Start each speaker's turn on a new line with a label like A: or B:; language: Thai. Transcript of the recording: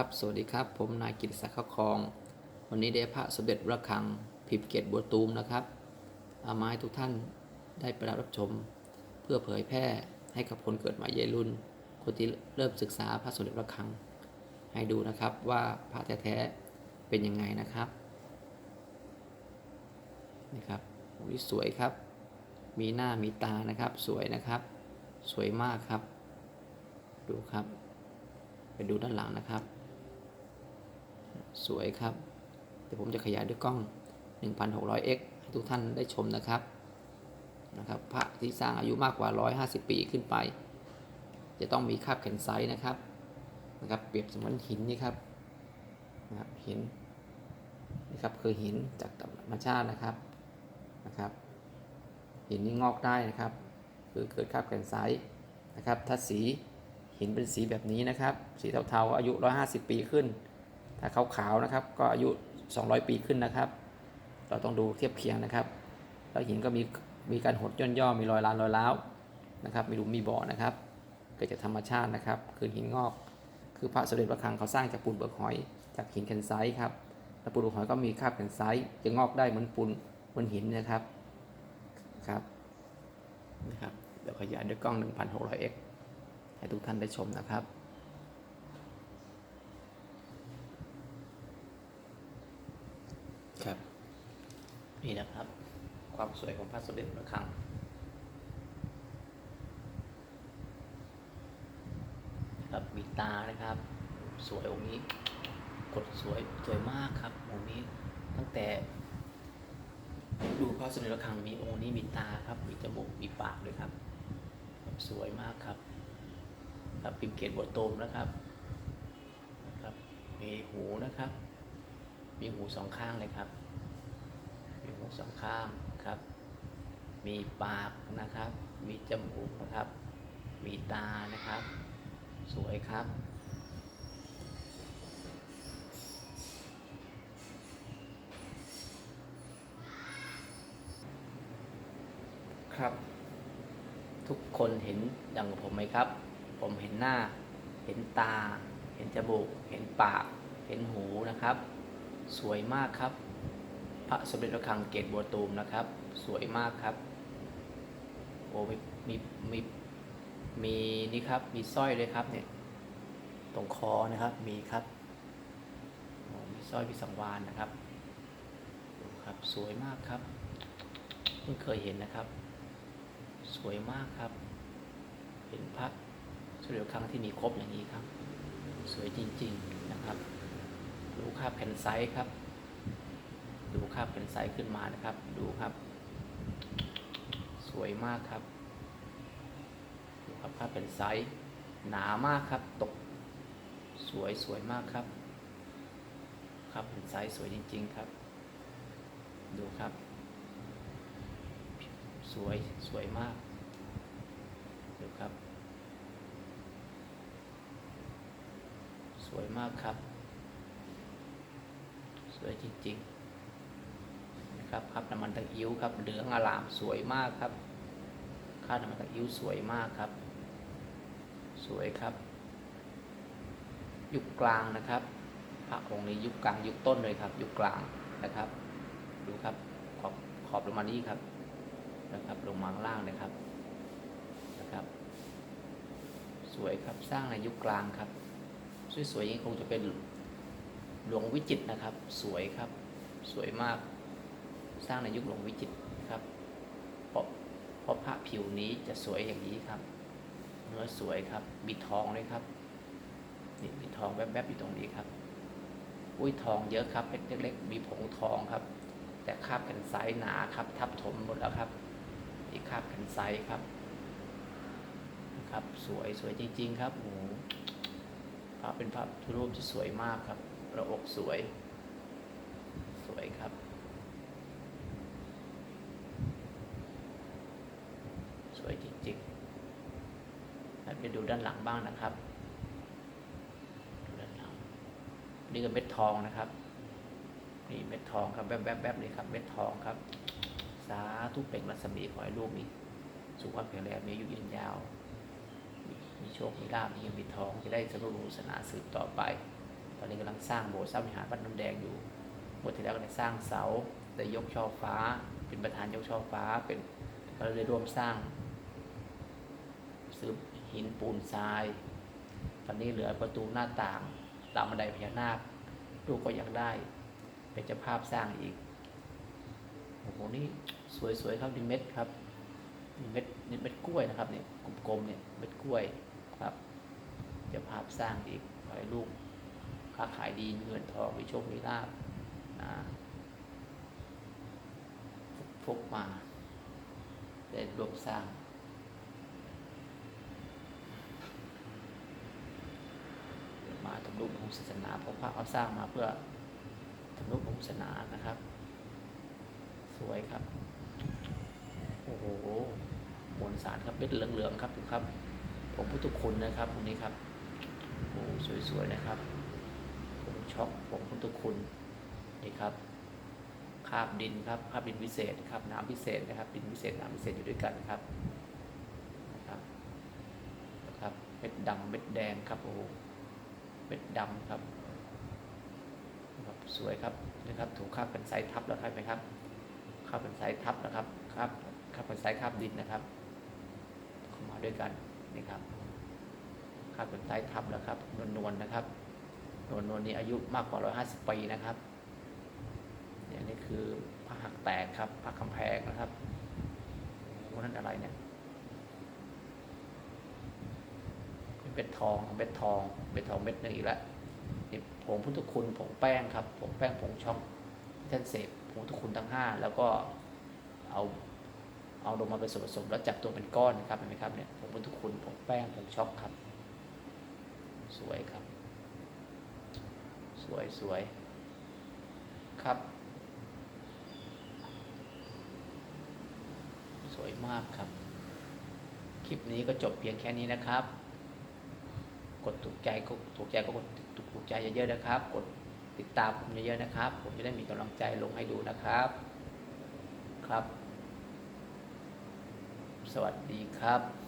A: ครับสวัสดีครับ ผมนายกิติศักดิ์ข้าคอง วันนี้ได้พระสมเด็จระฆังพิมพ์เกตบัวตูมนะครับเอามาให้ทุกท่านได้ประรับชม เพื่อเผยแพร่ให้กับคนเกิดใหม่เยรุ่น คนที่เริ่มศึกษาพระสมเด็จระฆัง ให้ดูนะครับว่าพระแท้ๆเป็นยังไงนะครับนี่ครับอุ้ยสวยครับ มีหน้ามีตานะครับ สวยนะครับ สวยมากครับ ดูครับ ไปดูด้านหลังนะครับ สวยครับ เดี๋ยวผมจะขยายด้วยกล้อง 1600x ให้ทุกท่านได้ชมนะครับนะครับพระที่สร้างอายุมากกว่า 150 ปีขึ้นไป จะต้องมีคาบแข็งไซส์นะครับนะครับ เปรียบเสมือนหินนี่ครับนะครับหินนี่ครับคือหินจากธรรมชาตินะครับนะครับ หินนี่งอกได้นะครับ คือเกิดคาบแข็งไซส์นะครับ ถ้าสีหินเป็นสีแบบนี้นะครับ สีเทาๆอายุ 150 ปีขึ้น ถ้าขาวๆนะครับ ก็อายุ 200 ปีขึ้นนะครับ เราต้องดูเทียบเคียงนะครับ แล้วหินก็มีมีการหดย่นย่อมีรอยลานรอยร้าวนะครับมีหลุมมีบ่อนะครับ เกิดจากธรรมชาตินะครับ คือหินงอก คือพระสมเด็จพระคังเขาสร้างจากปูนเบิกหอยจากหินแคนไซต์ครับแล้วปูนเบิกหอยก็มีคาบแคนไซต์จะงอกได้เหมือนปูนเหมือนหินนะครับครับนะครับเดี๋ยวขยายด้วยกล้อง 1600x ให้ทุกท่านได้ชมนะครับ นี่นะครับ ความสวยของพระสมเด็จพระคังนะครับมีตานะครับ สวยองค์นี้กดสวยสวยมากครับองค์นี้ตั้งแต่ ดูพระสมเด็จพระคังมีองค์นี้มีตาครับ มีจมูกมีปากด้วยครับ สวยมากครับ ครับพิมพ์เกตบทโตมนะครับนะครับมีหูนะครับ มีหูสองข้างเลยครับ สองข้างครับ มีปากนะครับ มีจมูกนะครับ มีตานะครับ สวยครับครับ ทุกคนเห็นอย่างผมไหมครับ ผมเห็นหน้า เห็นตา เห็นจมูก เห็นปาก เห็นหูนะครับ สวยมากครับ พระสมเด็จพระคลังเกตบัวตูมนะครับ สวยมากครับโอ้มีมีมีมีนี่ครับมีสร้อยเลยครับเนี่ยตรงคอนะครับมีครับมีสร้อยพิสังวานนะครับดูครับสวยมากครับเพิ่งเคยเห็นนะครับ สวยมากครับ เห็นพระสมเด็จพระคลังที่มีครบอย่างนี้ครับ สวยจริง ๆนะครับดูคราบแผ่นไซส์ครับ ดูคราบแผ่นไซส์ขึ้นมานะครับ ดูครับ สวยมากครับ ดูครับคราบแผ่นไซส์หนามากครับ ตก สวยสวยมากครับ คราบแผ่นไซส์สวยจริง ๆครับ ดูครับ สวยสวยมาก ดูครับ สวยมากครับ สวยจริง ๆ ครับครับน้ำมันตะอิ้วครับเหลืองอลามสวยมากครับค่าน้ำมันตะอิ้วสวยมากครับ สวยครับยุคกลางนะครับพระองค์นี้ยุคกลางยุคต้นเลยครับ ยุคกลางนะครับ ดูครับขอบขอบลงมานี่ครับนะครับ ลงมางล่างนะครับนะครับ สวยครับสร้างในยุคกลางครับ สวยๆอย่างนี้คงจะเป็นหลวงวิจิตนะครับ สวยครับ สวยมาก สร้างในยุคหลวงวิจิตรครับเพราะเพราะพระผิวนี้จะสวยอย่างนี้ครับ เนื้อสวยครับ มีทองด้วยครับนี่มีทองแวบๆอยู่ตรงนี้ครับ อุ้ยทองเยอะครับเล็กๆมีผงทองครับ แต่คาบแผ่นไซหนาครับ ทับถมหมดแล้วครับที่คาบแผ่นไซครับครับสวยสวยจริง ๆ ครับโอ้โหพระเป็นพระพุทธรูปที่สวยมากครับพระอกสวย สวยครับ สวยจริงๆแล้วไปดูด้านหลังบ้างนะครับดูด้านหลังนี่ก็เม็ดทองนะครับ นี่เม็ดทองครับแวบๆๆเลยครับ เม็ดทองครับ สาธุเปล่งรัศมีขอให้ลูกมีสุขภาพแข็งแรงมีอายุยืนยาว มีมีโชค มีลาภมีเงินมีทองจะได้สรุปศาสนาสืบต่อไป ตอนนี้กำลังสร้างโบสถ์สร้างวิหารวัดน้ำแดงอยู่เมื่อที่แล้วก็ได้สร้างเสาได้ยกช่อฟ้า เป็นประธานยกช่อฟ้าเป็นเราเลยร่วมสร้าง ซื้อหินปูนทรายตอนนี้เหลือประตูหน้าต่างตามบันไดพญานาคลูกก็อยากได้ เป็นเจ้าภาพสร้างอีกโอ้โหนี่สวยๆครับนี่เม็ดครับนี่เม็ดนี่เม็ดกล้วยนะครับเนี่ยกลมๆเนี่ยเม็ดกล้วยครับเจ้าภาพสร้างอีกขอให้ลูกค้าขายดีเงินทองมีโชคมีลาภนะฟุกมาได้รวมสร้าง มา ทำนุบำรุงศาสนาเพราะพระเขาสร้างมาเพื่อทำนุบำรุงศาสนานะครับ สวยครับ โอ้โหมวลสารครับเป็นเหลืองๆครับดูครับผมพุทธคุณนะครับตรงนี้ครับโอ้สวยๆนะครับ ผมช็อกผมพุทธคุณนี่ครับคาบดินครับคาบดินพิเศษครับน้ำพิเศษนะครับ ดินพิเศษน้ำพิเศษอยู่ด้วยกันครับนะครับเม็ดดำเม็ดแดงครับโอ้ เม็ดดำครับครับ สวยครับนะครับ ถูกคาบเป็นไซทับแล้วครับไหมครับคาบเป็นสายทับนะครับครับคาบเป็นสายคาบดินนะครับเข้ามาด้วยกันนี่ครับคาบเป็นสายทับแล้วครับนวลนวลๆนะครับนวลนวลๆนี้อายุมากกว่า150ปีนะครับเนี่ยนี่คือพระหักแตกครับพระคำแพงนะครับโอ้นั่นอะไรเนี่ย เป็ดทองเบ็ดทองเบ็ดทองเม็ดหนึงอีกแล้วนี่ผงพุทธคุณผงแป้งครับผงแป้งผงช็อกที่ท่านเสกผงทุกคุณทั้งห้าแล้วก็เอาเอาลงมาเป็นส่วนผสมแล้วจับตัวเป็นก้อนนะครับเห็นไหมครับเนี่ยผงทุกคุณผงแป้งผงช็อกครับ สวยครับ สวยสวยครับ สวยมากครับ คลิปนี้ก็จบเพียงแค่นี้นะครับ กดถูกใจก็ถูกใจก็กดถูกใจเยอะๆนะครับ กดติดตามผมเยอะๆนะครับ ผมจะได้มีกำลังใจลงให้ดูนะครับ ครับ สวัสดีครับ